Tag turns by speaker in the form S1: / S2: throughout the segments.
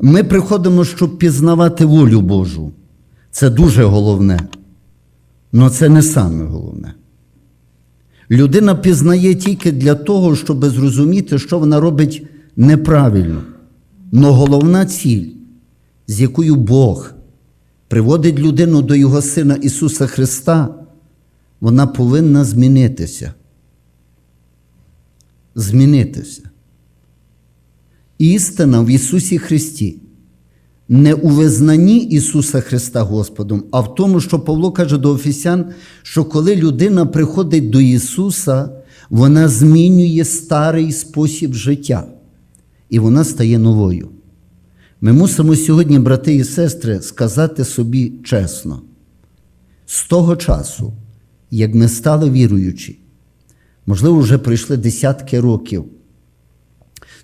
S1: Ми приходимо, щоб пізнавати волю Божу. Це дуже головне. Але це не саме головне. Людина пізнає тільки для того, щоб зрозуміти, що вона робить неправильно. Но головна ціль, з якою Бог приводить людину до Його Сина Ісуса Христа, вона повинна змінитися. Змінитися. Істина в Ісусі Христі. Не у визнанні Ісуса Христа Господом, а в тому, що Павло каже до Офісян, що коли людина приходить до Ісуса, вона змінює старий спосіб життя, і вона стає новою. Ми мусимо сьогодні, брати і сестри, сказати собі чесно: з того часу, як ми стали віруючі, можливо, вже пройшли десятки років.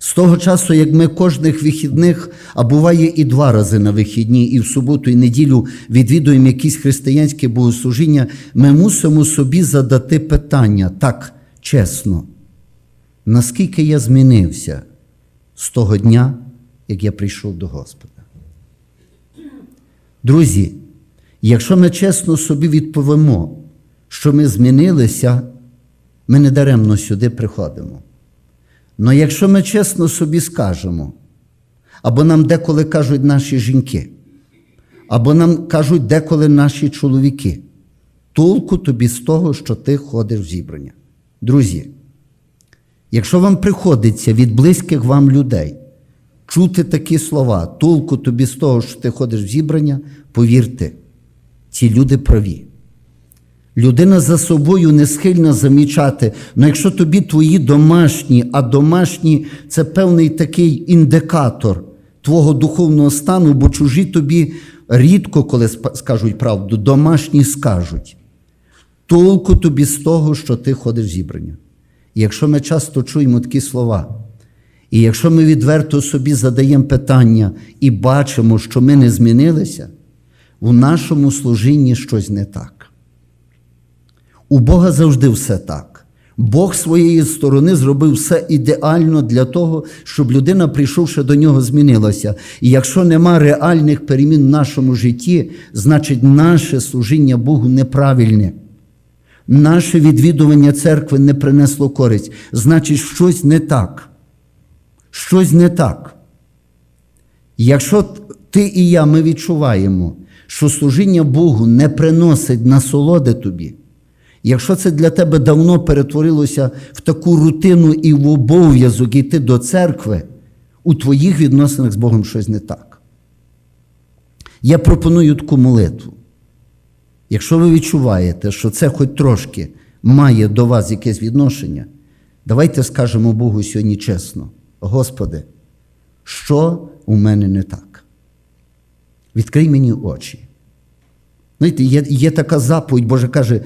S1: З того часу, як ми кожних вихідних, а буває і два рази на вихідні, і в суботу, і неділю відвідуємо якісь християнське богослужіння, ми мусимо собі задати питання так чесно, наскільки я змінився з того дня, як я прийшов до Господа. Друзі, якщо ми чесно собі відповімо, що ми змінилися, ми не даремно сюди приходимо. Но якщо ми чесно собі скажемо, або нам деколи кажуть наші жінки, або нам кажуть деколи наші чоловіки, толку тобі з того, що ти ходиш в зібрання. Друзі, якщо вам приходиться від близьких вам людей чути такі слова, толку тобі з того, що ти ходиш в зібрання, повірте, ці люди праві. Людина за собою не схильна замічати, але якщо тобі твої домашні, а домашні це певний такий індикатор твого духовного стану, бо чужі тобі рідко, коли скажуть правду, домашні скажуть. Толку тобі з того, що ти ходиш зібрання. І якщо ми часто чуємо такі слова, і якщо ми відверто собі задаємо питання і бачимо, що ми не змінилися, у нашому служінні щось не так. У Бога завжди все так. Бог своєї сторони зробив все ідеально для того, щоб людина, прийшовши до нього, змінилася. І якщо нема реальних перемін в нашому житті, значить наше служіння Богу неправильне. Наше відвідування церкви не принесло користь. Значить, щось не так. Щось не так. Якщо ти і я ми відчуваємо, що служіння Богу не приносить насолоди тобі, якщо це для тебе давно перетворилося в таку рутину і в обов'язок йти до церкви, у твоїх відносинах з Богом щось не так. Я пропоную таку молитву. Якщо ви відчуваєте, що це хоч трошки має до вас якесь відношення, давайте скажемо Богу сьогодні чесно: Господи, що у мене не так? Відкрий мені очі. Знаєте, є, є така заповідь, Боже каже,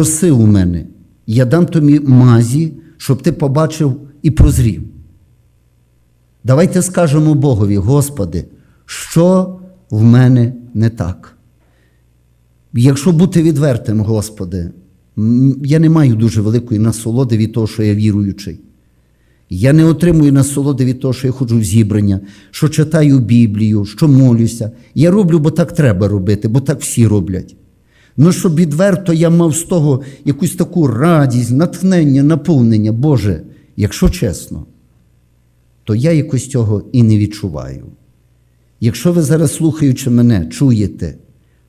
S1: проси у мене, я дам тобі мазі, щоб ти побачив і прозрів. Давайте скажемо Богові, Господи, що в мене не так. Якщо бути відвертим, Господи, я не маю дуже великої насолоди від того, що я віруючий. Я не отримую насолоди від того, що я ходжу в зібрання, що читаю Біблію, що молюся. Я роблю, бо так треба робити, бо так всі роблять. Ну, щоб відверто я мав з того якусь таку радість, натхнення, наповнення, Боже, якщо чесно, то я якось цього і не відчуваю. Якщо ви зараз, слухаючи мене, чуєте,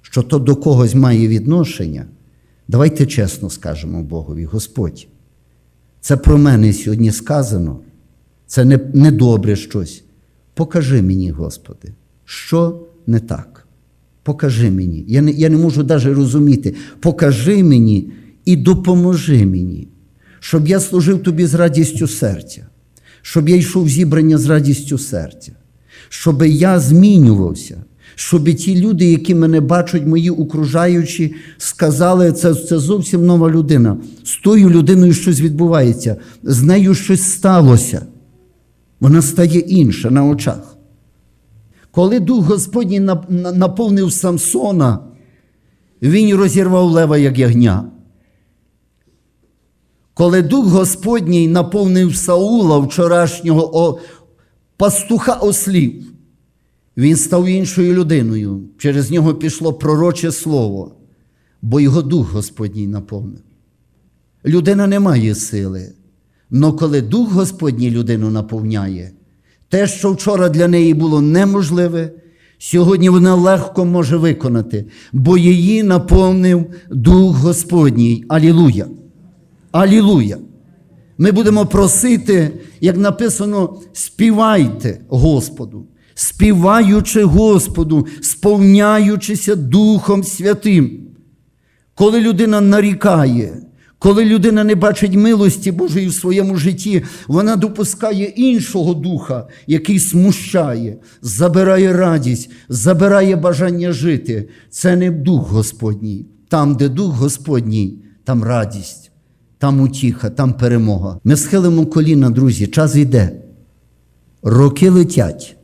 S1: що то до когось має відношення, давайте чесно скажемо Богові, Господь, це про мене сьогодні сказано, це не, не щось. Покажи мені, Господи, що не так. Покажи мені. Я не, я не можу навіть розуміти. Покажи мені і допоможи мені, щоб я служив тобі з радістю серця, щоб я йшов в зібрання з радістю серця, щоб я змінювався, щоб ті люди, які мене бачать, мої окружаючі, сказали, це, це зовсім нова людина. З тою людиною щось відбувається, з нею щось сталося. Вона стає інша на очах. Коли Дух Господній наповнив Самсона, він розірвав лева, як ягня. Коли Дух Господній наповнив Саула, вчорашнього пастуха ослів, Він став іншою людиною. Через нього пішло пророче слово, бо його дух Господній наповнив. Людина не має сили. Но коли Дух Господній людину наповняє, те, що вчора для неї було неможливе, сьогодні вона легко може виконати, бо її наповнив Дух Господній. Алілуя! Алілуя! Ми будемо просити, як написано, співайте Господу, співаючи Господу, сповняючися Духом Святим. Коли людина нарікає, коли людина не бачить милості Божої в своєму житті, вона допускає іншого духа, який смущає, забирає радість, забирає бажання жити. Це не дух Господній. Там, де дух Господній, там радість, там утіха, там перемога. Ми схилимо коліна, друзі, час йде. Роки летять,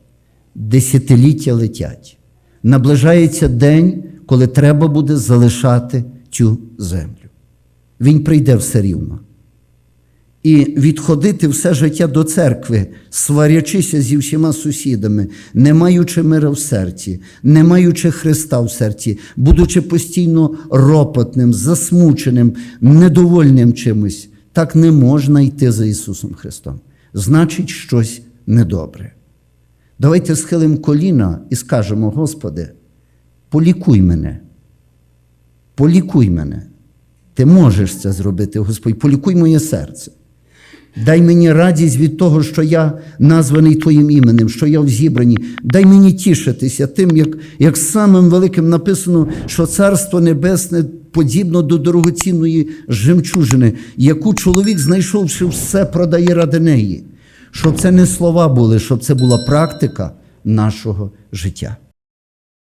S1: десятиліття летять. Наближається день, коли треба буде залишати цю землю. Він прийде все рівно. І відходити все життя до церкви, сварячися зі всіма сусідами, не маючи мира в серці, не маючи Христа в серці, будучи постійно ропотним, засмученим, недовольним чимось, так не можна йти за Ісусом Христом. Значить, щось недобре. Давайте схилимо коліна і скажемо, Господи, полікуй мене, полікуй мене. Ти можеш це зробити, Господь, полікуй моє серце. Дай мені радість від того, що я названий Твоїм іменем, що я в зібранні. Дай мені тішитися тим, як, як самим великим написано, що Царство Небесне подібно до дорогоцінної жемчужини, яку чоловік, знайшовши все, продає ради неї. Щоб це не слова були, щоб це була практика нашого життя.